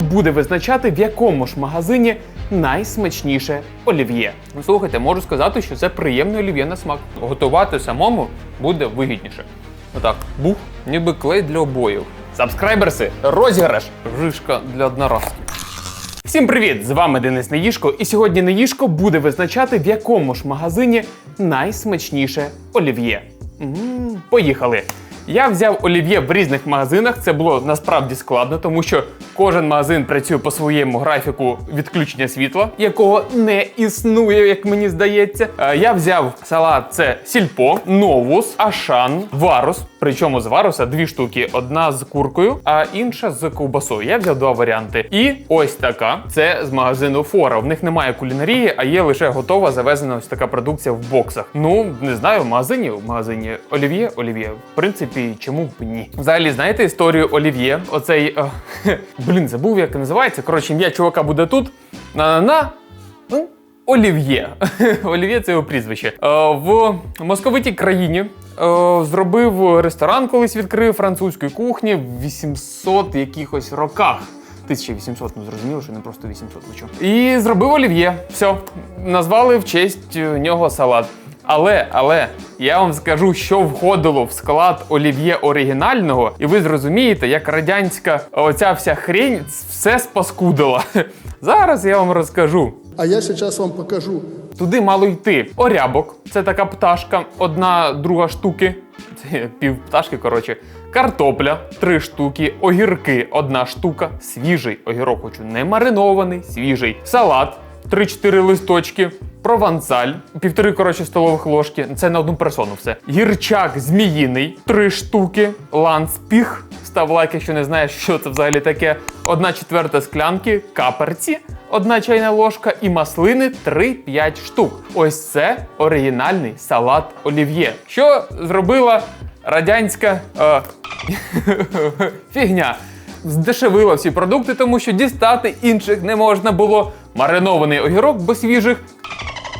буде визначати, в якому ж магазині найсмачніше олів'є. Ну, слухайте, можу сказати, що це приємне олів'є на смак. Готувати самому буде вигідніше. Отак, бух, ніби клей для обоїв. Сабскрайберси, розіграш, жишка для одноразки. Всім привіт! З вами Денис Неїшко, і сьогодні Неїшко буде визначати, в якому ж магазині найсмачніше олів'є. Поїхали! Я взяв олів'є в різних магазинах. Це було насправді складно, тому що кожен магазин працює по своєму графіку відключення світла, якого не існує, як мені здається. Е, Я взяв салат: це сільпо, новус, ашан, варус. Причому з варуса дві штуки: одна з куркою, а інша з ковбасою. Я взяв два варіанти. І ось така це з магазину Фора. В них немає кулінарії, а є лише готова завезена ось така продукція в боксах. Ну не знаю, в магазині в магазині Олів'є, Олів'є. В принципі, чому б ні? Взагалі, знаєте історію Олів'є? Оцей е, блін, забув, як називається. Коротше, ім'я чувака буде тут. На-на-на. Ну, Олів'є. Олів'є це його прізвище. Е, в московитій країні е, зробив ресторан, колись відкрив французької кухні в 800 якихось роках. 1800, ну зрозуміло, що не просто 800, ви чого. І зробив олів'є. Все, назвали в честь е, нього салат. Але, але я вам скажу, що входило в склад олів'є оригінального, і ви зрозумієте, як радянська оця вся хрень все спаскудила. Зараз я вам розкажу. А я сейчас вам покажу. Туди мало йти. Орябок це така пташка, одна друга штуки. Це пів пташки, коротше. Картопля три штуки, огірки одна штука, свіжий огірок, хочу не маринований, свіжий. Салат 3-4 листочки, провансаль, півтори коротше столових ложки. Це на одну персону все. Гірчак зміїний, три штуки, ланцпіх. Став лайк, якщо не знаєш, що це взагалі таке. Одна четверта склянки, каперці, одна чайна ложка і маслини 3-5 штук. Ось це оригінальний салат олів'є. Що зробила радянська е, фігня? Здешевила всі продукти, тому що дістати інших не можна було. Маринований огірок, бо свіжих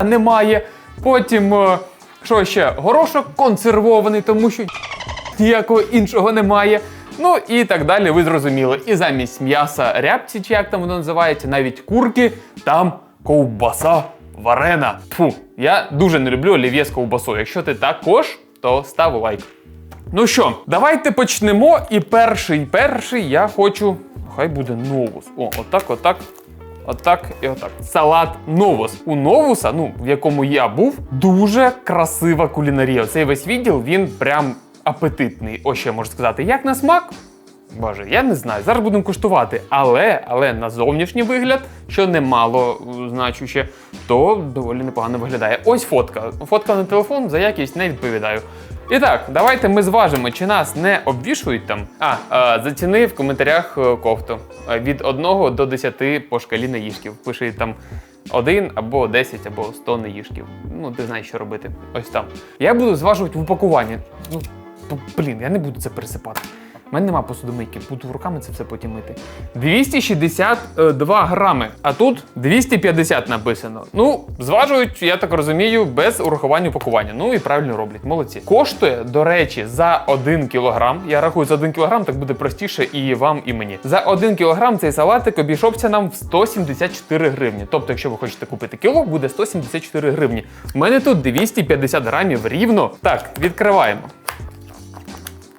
немає. Потім, е, що ще? Горошок консервований, тому що ніякого іншого немає. Ну і так далі, ви зрозуміли. І замість м'яса рябці, чи як там воно називається, навіть курки, там ковбаса варена. Фу, я дуже не люблю олів'є з ковбасою. Якщо ти також, то став лайк. Ну що, давайте почнемо. І перший, перший я хочу. Хай буде новус. О, отак, отак. Отак і отак. Салат новус. У новуса, ну в якому я був, дуже красива кулінарія. Цей весь відділ він прям апетитний. Ось я можу сказати. Як на смак? Боже, я не знаю. Зараз будемо куштувати. Але, але на зовнішній вигляд, що немало е, значуще, то доволі непогано виглядає. Ось фотка. Фотка на телефон за якість не відповідаю. І так, давайте ми зважимо, чи нас не обвішують там. А, а заціни в коментарях е, кофту. Е, Від 1 до 10 по шкалі наїжків. Пиши там 1 або 10, або 100 наїжків. Ну, ти знаєш, що робити. Ось там. Я буду зважувати в упакуванні. Ну, блін, я не буду це пересипати. У мене нема посудомийки, буду руками це все потім мити. 262 грами, а тут 250 написано. Ну, зважують, я так розумію, без урахування упакування. Ну і правильно роблять, молодці. Коштує, до речі, за 1 кілограм. Я рахую за 1 кілограм, так буде простіше і вам, і мені. За 1 кілограм цей салатик обійшовся нам в 174 гривні. Тобто, якщо ви хочете купити кіло, буде 174 гривні. У мене тут 250 грамів рівно. Так, відкриваємо.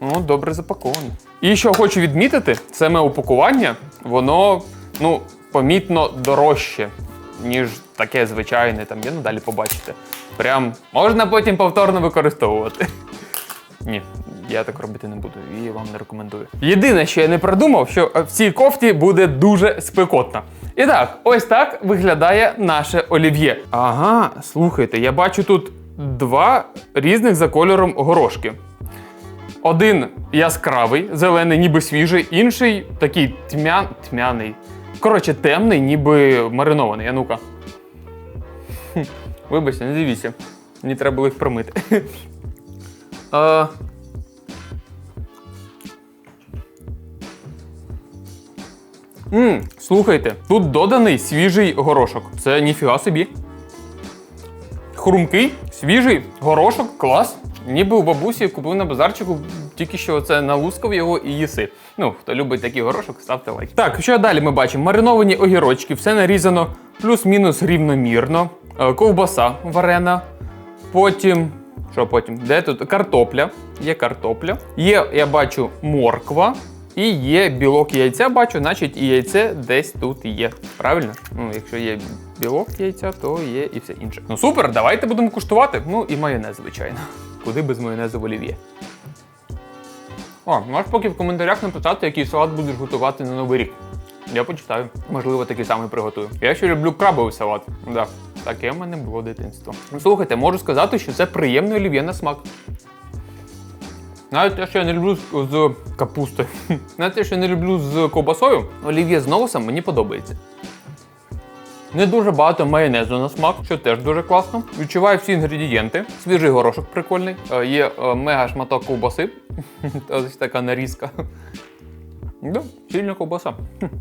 Ну, добре запаковано. І що хочу відмітити, саме упакування, воно ну, помітно дорожче, ніж таке звичайне, там є, ну далі побачите. Прям можна потім повторно використовувати. Ні, я так робити не буду і вам не рекомендую. Єдине, що я не придумав, що в цій кофті буде дуже спекотно. І так, ось так виглядає наше олів'є. Ага, слухайте, я бачу тут два різних за кольором горошки. Один яскравий, зелений, ніби свіжий, інший такий тьмян... тьмяний. Коротше, темний, ніби маринований. А ну-ка. Вибачте, не дивіться. Мені треба було їх промити. А... М, слухайте, тут доданий свіжий горошок. Це ніфіга собі. Хрумкий, свіжий горошок, клас. Ніби у бабусі купив на базарчику тільки що це налускав його і їси. Ну, хто любить такий горошок, ставте лайк. Так, що далі ми бачимо? Мариновані огірочки, все нарізано плюс-мінус рівномірно. Е, Ковбаса варена. Потім. Що потім? Де тут? Картопля. Є картопля. Є, я бачу, морква. І є білок яйця, бачу, значить і яйце десь тут є. Правильно? Ну, якщо є білок яйця, то є і все інше. Ну супер, давайте будемо куштувати. Ну і майонез, звичайно. Куди без майонезу в олів'є? О, можеш поки в коментарях написати, який салат будеш готувати на Новий рік. Я почитаю. Можливо, такий самий приготую. Я ще люблю крабовий салат. Да, таке в мене було дитинство. Ну, Слухайте, можу сказати, що це приємний олів'є на смак. Навіть те, що я не люблю з, капустою. Навіть те, що я не люблю з ковбасою, олів'є з ноусом мені подобається. Не дуже багато майонезу на смак, що теж дуже класно. Відчуваю всі інгредієнти. Свіжий горошок прикольний. Е, Є е, мега шматок ковбаси. Ось така нарізка. Да, сильна ковбаса.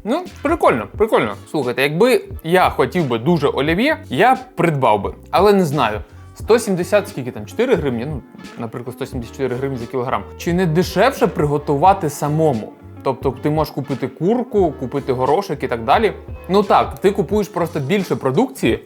Ну, прикольно, прикольно. Слухайте, якби я хотів би дуже олів'є, я придбав би, але не знаю. 170, скільки там, 4 гривні, ну, наприклад, 174 гривні за кілограм. Чи не дешевше приготувати самому? Тобто ти можеш купити курку, купити горошок і так далі. Ну так, ти купуєш просто більше продукції,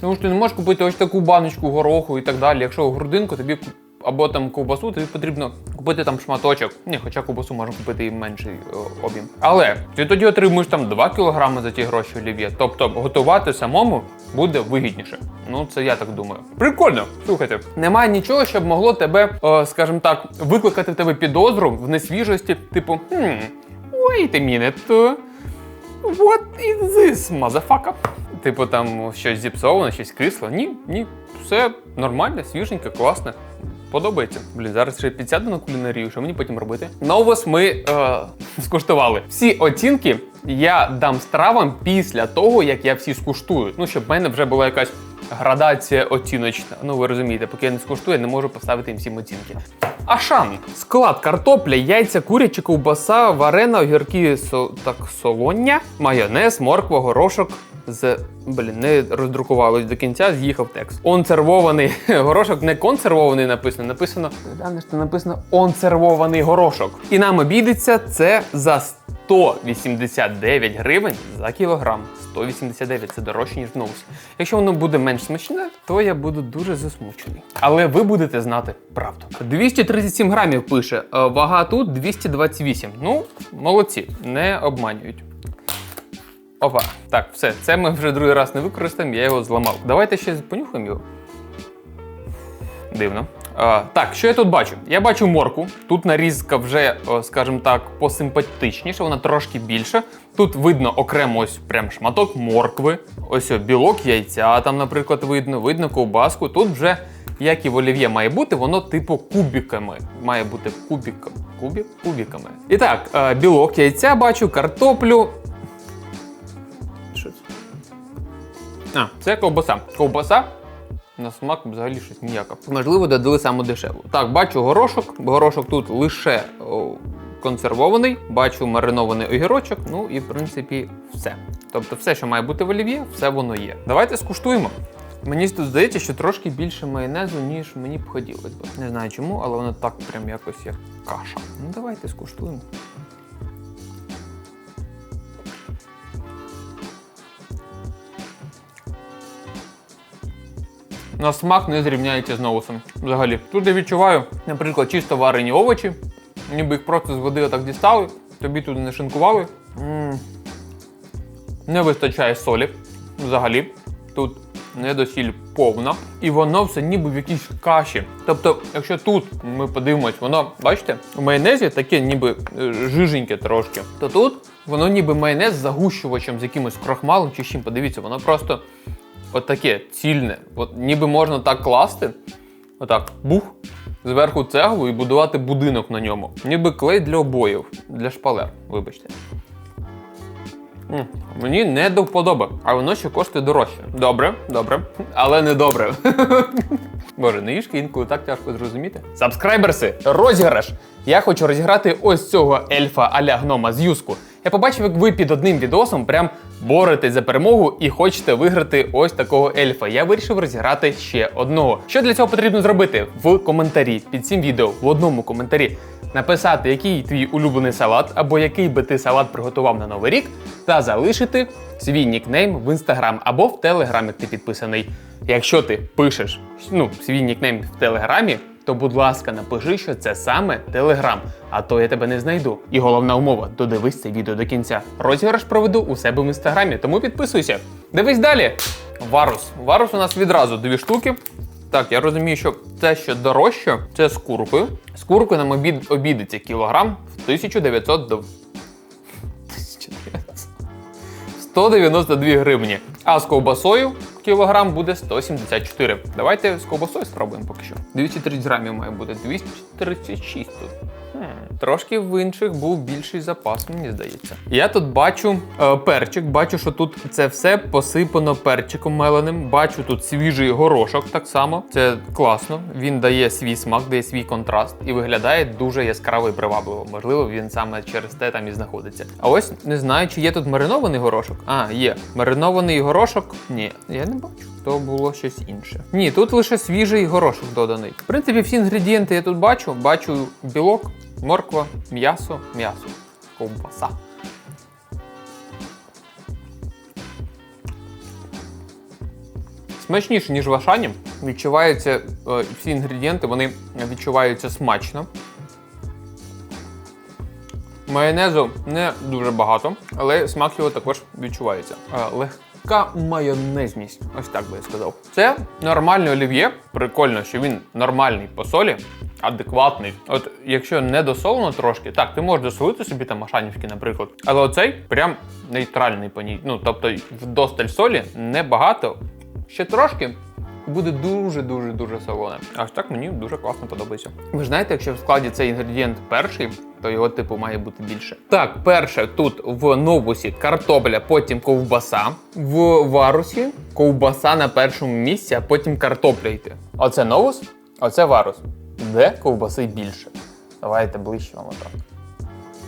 тому що ти не можеш купити ось таку баночку гороху і так далі. Якщо грудинку, тобі або там ковбасу, тобі потрібно купити там шматочок. Ні, хоча ковбасу можна купити і менший е, об'єм. Але ти тоді отримуєш там 2 кг за ті гроші олів'є. Тобто готувати самому буде вигідніше. Ну, це я так думаю. Прикольно, слухайте. Немає нічого, щоб могло тебе, е, скажімо так, викликати в тебе підозру в несвіжості, типу, хм, wait a minute. What is this, motherfucker? Типу там щось зіпсоване, щось кисло. Ні, ні, все нормально, свіженьке, класне. Подобається. Блін, зараз ще підсяду на кулінарію, що мені потім робити? Ну ось ми е, скуштували. Всі оцінки я дам стравам після того, як я всі скуштую. Ну, щоб в мене вже була якась градація оціночна. Ну, ви розумієте, поки я не скуштую, я не можу поставити їм всім оцінки. Ашан. Склад картопля, яйця, курячі, ковбаса, варена, огірки со, так, солоння, майонез, морква, горошок. З блін, не роздрукувалось до кінця, з'їхав текст. Онцервований горошок, не консервований написано. Написано глянеш, що написано онцервований горошок. І нам обійдеться це за 189 гривень за кілограм. 189 це дорожче, ніж в ноусі. Якщо воно буде менш смачне, то я буду дуже засмучений. Але ви будете знати правду. 237 грамів пише, е, вага тут 228. Ну, молодці, не обманюють. Опа, так, все, це ми вже другий раз не використаємо, я його зламав. Давайте ще понюхаємо його. Дивно. А, так, що я тут бачу? Я бачу морку. Тут нарізка вже, скажімо так, посимпатичніша, вона трошки більша. Тут видно окремо ось прям шматок моркви. Ось о, білок яйця, там, наприклад, видно, видно ковбаску. Тут вже, як і в олів'є має бути, воно типу кубіками. Має бути кубіком. Кубік? Кубіками. І так, е, білок яйця бачу, картоплю. А, це ковбаса. Ковбаса на смак взагалі щось ніяка. Можливо, додали саму дешеву. Так, бачу горошок. Горошок тут лише консервований, бачу маринований огірочок. Ну і в принципі все. Тобто, все, що має бути в олів'є, все воно є. Давайте скуштуємо. Мені тут здається, що трошки більше майонезу, ніж мені б хотілося. Не знаю чому, але воно так прям якось як каша. Ну давайте скуштуємо. На смак не зрівняється з ноусом. Взагалі. Тут я відчуваю, наприклад, чисто варені овочі, ніби їх просто з води отак дістали, тобі туди не шинкували. М. Не вистачає солі взагалі. Тут недосіль повна. І воно все ніби в якійсь каші. Тобто, якщо тут ми подивимось, воно, бачите, в майонезі таке ніби е, жиженьке трошки, то тут воно ніби майонез загущувачем, з якимось крохмалом чи чим. Подивіться, воно просто отаке цільне. От ніби можна так класти. Отак, бух, зверху цеглу і будувати будинок на ньому. Ніби клей для обоїв, для шпалер, вибачте. Мені не до вподоби, а воно ще коштує дорожче. Добре, добре, але не добре. Боже, не їжки інколи так тяжко зрозуміти. Сабскрайберси, розіграш! Я хочу розіграти ось цього ельфа аля гнома з юску. Я побачив, як ви під одним відосом прям боретесь за перемогу і хочете виграти ось такого ельфа. Я вирішив розіграти ще одного. Що для цього потрібно зробити? В коментарі під цим відео, в одному коментарі, написати, який твій улюблений салат або який би ти салат приготував на новий рік, та залишити свій нікнейм в інстаграм або в телеграм, як ти підписаний. Якщо ти пишеш ну, свій нікнейм в телеграмі, то будь ласка, напиши, що це саме Телеграм, а то я тебе не знайду. І головна умова додивись це відео до кінця. Розіграш проведу у себе в інстаграмі, тому підписуйся. Дивись далі. Варус. Варус у нас відразу дві штуки. Так, я розумію, що це ще дорожче, це з куркою. З куркою нам обід, обідеться кілограм в 1900 до 1900. 192 гривні. А з ковбасою кілограм буде 174. Давайте з ковбасою спробуємо поки що. 230 грамів має бути 236 тут. Трошки в інших був більший запас, мені здається. Я тут бачу е, перчик, бачу, що тут це все посипано перчиком меленим. Бачу тут свіжий горошок так само. Це класно. Він дає свій смак, дає свій контраст і виглядає дуже яскраво і привабливо. Можливо, він саме через те там і знаходиться. А ось не знаю, чи є тут маринований горошок. А, є. Маринований горошок? Ні, я не бачу. То було щось інше. Ні, тут лише свіжий горошок доданий. В принципі, всі інгредієнти я тут бачу. Бачу білок, морква, м'ясо, м'ясо, ковбаса. Смачніше, ніж в Ашані. Відчуваються е, всі інгредієнти, вони відчуваються смачно. Майонезу не дуже багато, але смак його також відчувається. Е, Легка майонезність, ось так би я сказав. Це нормальний олів'є. Прикольно, що він нормальний по солі, адекватний. От якщо не досолено трошки, так, ти можеш досолити собі там ашанівський, наприклад. Але оцей прям нейтральний по ній. Ну, тобто вдосталь солі небагато. Ще трошки буде дуже-дуже дуже солоне. Аж так мені дуже класно подобається. Ви ж знаєте, якщо в складі цей інгредієнт перший, то його типу має бути більше. Так, перше тут в новусі картопля, потім ковбаса. В варусі ковбаса на першому місці, а потім картопля йти. Оце новус, оце варус. Де ковбаси більше? Давайте ближче вам отак.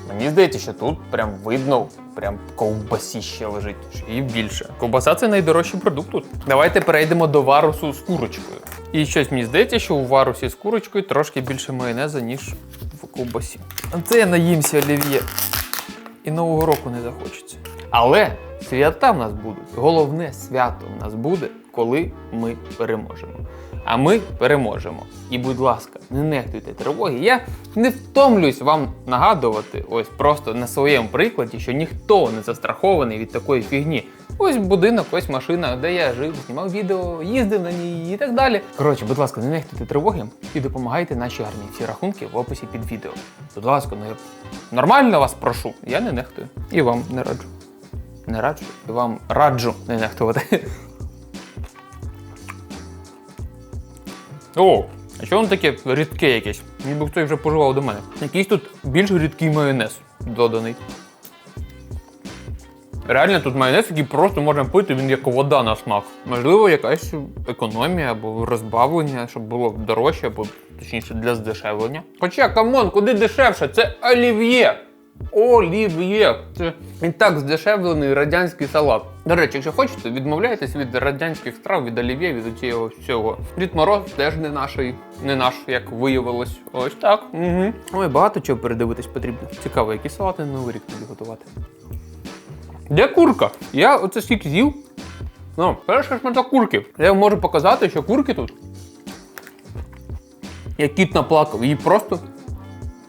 Мені здається, що тут прям видно, прям ковбасіще лежить, її більше. Ковбаса це найдорожчий продукт тут. Давайте перейдемо до варусу з курочкою. І щось мені здається, що у варусі з курочкою трошки більше майонеза, ніж в ковбасі. Це я наїмся олів'є. І нового року не захочеться. Але свята в нас будуть. Головне свято в нас буде, коли ми переможемо. А ми переможемо. І, будь ласка, не нехтуйте тривоги. Я не втомлююсь вам нагадувати, ось просто на своєму прикладі, що ніхто не застрахований від такої фігні. Ось будинок, ось машина, де я жив, знімав відео, їздив на ній і так далі. Коротше, будь ласка, не нехтуйте тривоги і допомагайте нашій армії. Всі рахунки в описі під відео. Будь ласка, ну я нормально вас прошу. Я не нехтую. І вам не раджу. Не раджу, і вам раджу не нехтувати. О, а що воно таке рідке якесь? Ніби хтось вже поживав до мене. Якийсь тут більш рідкий майонез доданий. Реально тут майонез, який просто можна пити, він як вода на смак. Можливо, якась економія або розбавлення, щоб було дорожче, або точніше для здешевлення. Хоча, камон, куди дешевше? Це олів'є. Олів'є. Це і так здешевлений радянський салат. До речі, якщо хочете, відмовляйтесь від радянських страв, від олів'є, від цього всього. Дід Мороз теж не наш, не наш, як виявилось. Ось так. Угу. Ой, багато чого передивитись потрібно. Цікаво, які салати на новий рік тобі готувати. Де курка? Я оце стільки з'їв. Ну, перший шматок курки. Я вам можу показати, що курки тут. Як кіт наплакав, її просто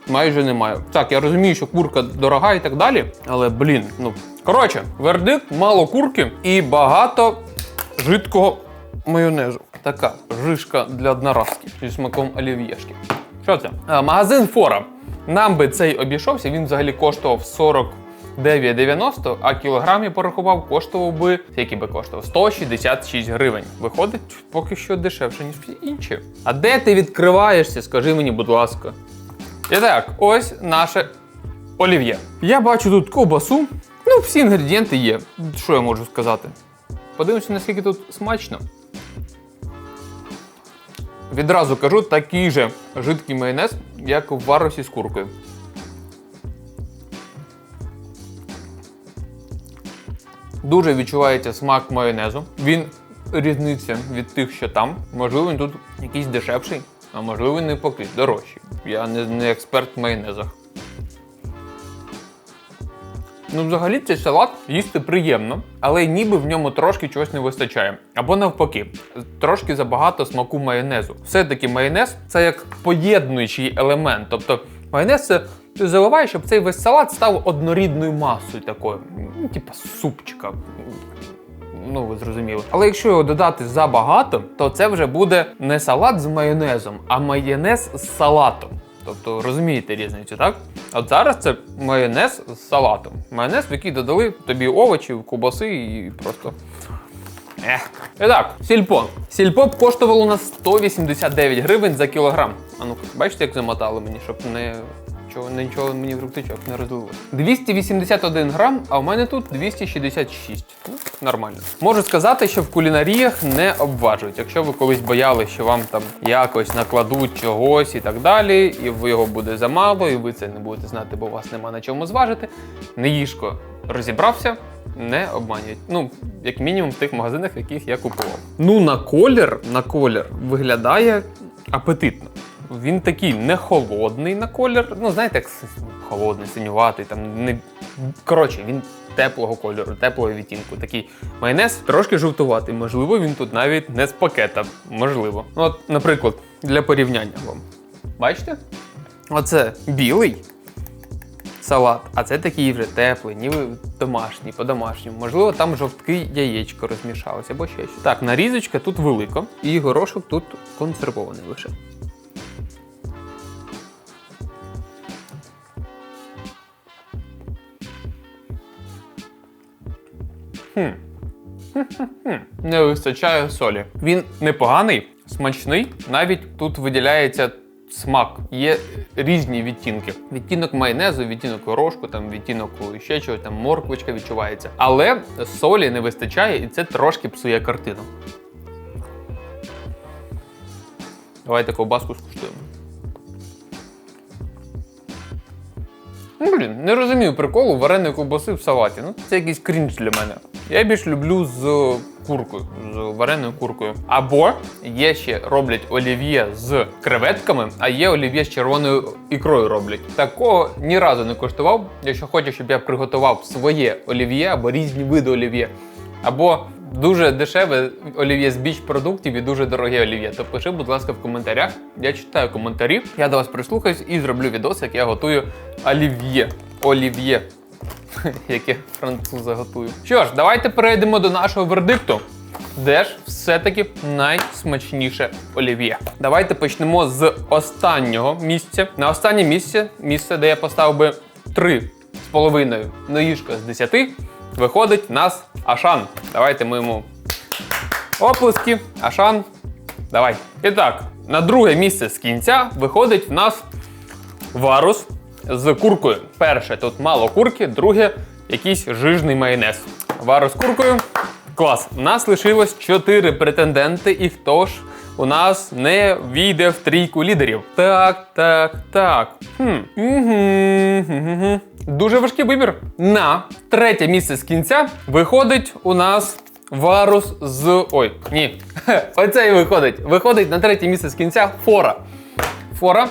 майже немає. Так, я розумію, що курка дорога і так далі, але блін, ну. Коротше, вердикт, мало курки і багато жидкого майонезу. Така жишка для одноразки зі смаком олів'єшки. Що це? А, магазин Фора. Нам би цей обійшовся, він взагалі коштував 49,90, а кілограм я порахував, коштував би, який би коштував? 166 гривень. Виходить поки що дешевше, ніж всі інші. А де ти відкриваєшся? Скажи мені, будь ласка. І так, ось наше олів'є. Я бачу тут ковбасу. Ну, всі інгредієнти є. Що я можу сказати? Подивимося, наскільки тут смачно. Відразу кажу, такий же жидкий майонез, як в варусі з куркою. Дуже відчувається смак майонезу. Він різниця від тих, що там. Можливо, він тут якийсь дешевший, а можливо, не поки дорожчий. Я не, не експерт в майонезах. Ну, взагалі, цей салат їсти приємно, але ніби в ньому трошки чогось не вистачає. Або навпаки, трошки забагато смаку майонезу. Все-таки майонез це як поєднуючий елемент. Тобто майонез це ти заливаєш, щоб цей весь салат став однорідною масою такою, ну, типа супчика. Ну, ви зрозуміли. Але якщо його додати забагато, то це вже буде не салат з майонезом, а майонез з салатом. Тобто розумієте різницю, так? От зараз це майонез з салатом. Майонез, в який додали тобі овочі, кубаси і просто. Ех. І так, сільпо. Сільпо б коштувало на 189 гривень за кілограм. А ну, бачите, як замотали мені, щоб не. Нічого, нічого мені в рюкзачок не розлилося. 281 грам, а в мене тут 266. Ну, нормально. Можу сказати, що в кулінаріях не обважують. Якщо ви колись боялись, що вам там якось накладуть чогось і так далі, і ви його буде замало, і ви це не будете знати, бо у вас нема на чому зважити. Неїжко розібрався, не обманюють. Ну, як мінімум в тих магазинах, яких я купував. Ну, на колір, на колір виглядає апетитно. Він такий не холодний на колір. Ну, знаєте, як холодний, синюватий, там не. Коротше, він теплого кольору, теплого відтінку. Такий майонез трошки жовтуватий. Можливо, він тут навіть не з пакета. Можливо. Ну, от, наприклад, для порівняння вам. Бачите? Оце білий салат, а це такий вже теплий, ніби домашній, по-домашньому. Можливо, там жовтки яєчко розмішалося або ще щось. Так, нарізочка тут велика, і горошок тут консервований лише. Хм. Не вистачає солі. Він непоганий, смачний. Навіть тут виділяється смак. Є різні відтінки. Відтінок майонезу, відтінок горошку, там відтінок ще чогось, там морквочка відчувається. Але солі не вистачає, і це трошки псує картину. Давайте ковбаску скуштуємо. Ну, блін, не розумію приколу вареної ковбаси в салаті. Ну, це якийсь крінж для мене. Я більш люблю з куркою, з вареною куркою. Або є ще роблять олів'є з креветками, а є олів'є з червоною ікрою роблять. Такого ні разу не коштував. Якщо хочеш, щоб я приготував своє олів'є або різні види олів'є, або дуже дешеве олів'є з біч продуктів і дуже дороге олів'є, то пиши, будь ласка, в коментарях. Я читаю коментарі, я до вас прислухаюсь і зроблю відос, як я готую олів'є. Олів'є. Яке французи готую. Що ж, давайте перейдемо до нашого вердикту. Де ж все-таки найсмачніше олів'є? Давайте почнемо з останнього місця. На останнє місце, місце, де я поставив би 3 з половиною наїжка з 10, виходить в нас Ашан. Давайте ми йому оплески. Ашан. Давай. І так, на друге місце з кінця виходить в нас варус з куркою. Перше, тут мало курки, друге якийсь жижний майонез. Варус з куркою. Клас. У нас лишилось 4 претенденти, і хто ж у нас не війде в трійку лідерів? Так, так, так. Хм. Дуже важкий вибір. На третє місце з кінця виходить у нас варус з. Ой, ні. Оцей виходить. Виходить на третє місце з кінця фора фора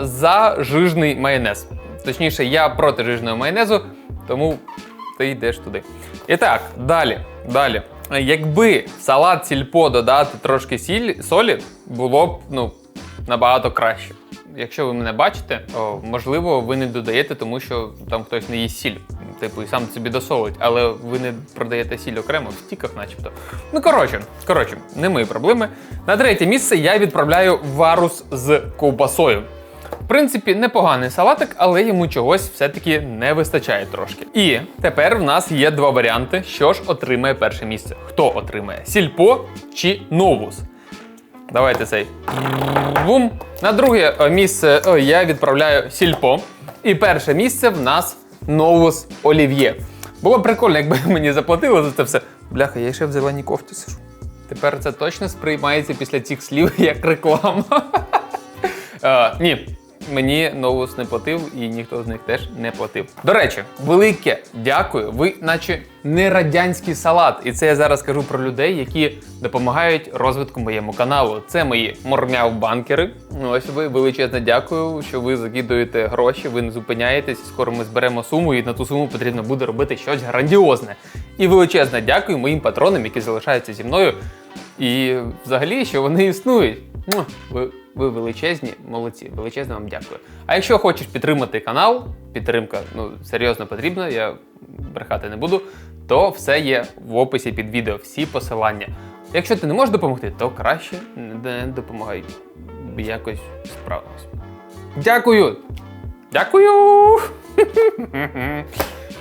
за жижний майонез. Точніше, я проти жижного майонезу, тому ти йдеш туди. І так, далі. далі. Е, Якби салат сільпо додати трошки сіль, солі, було б ну, набагато краще. Якщо ви мене бачите, о, можливо, ви не додаєте, тому що там хтось не їсть сіль. Типу, і сам собі досолить, але ви не продаєте сіль окремо в стіках, начебто. Ну, коротше, коротше, не мої проблеми. На третє місце я відправляю варус з ковбасою. В принципі, непоганий салатик, але йому чогось все-таки не вистачає трошки. І тепер в нас є два варіанти, що ж отримає перше місце. Хто отримає сільпо чи новус? Давайте цей. Бум. На друге е, місце е, я відправляю сільпо. І перше місце в нас новус олів'є. Було б прикольно, якби мені заплатили за це все. Бляха, я ще в зеленій кофті сижу. Тепер це точно сприймається після цих слів як реклама. Е, ні, Мені новус не платив і ніхто з них теж не платив. До речі, велике дякую. Ви, наче не радянський салат. І це я зараз кажу про людей, які допомагають розвитку моєму каналу. Це мої мормяв-банкери. Ну, Ось ви величезне дякую, що ви закидуєте гроші, ви не зупиняєтесь. Скоро ми зберемо суму, і на ту суму потрібно буде робити щось грандіозне. І величезне дякую моїм патронам, які залишаються зі мною. І взагалі, що вони існують. Ви, ви величезні, молодці, величезне вам дякую. А якщо хочеш підтримати канал, підтримка ну серйозно потрібна, я брехати не буду, то все є в описі під відео, всі посилання. Якщо ти не можеш допомогти, то краще не допомагай. Якось справимось. Дякую! Дякую!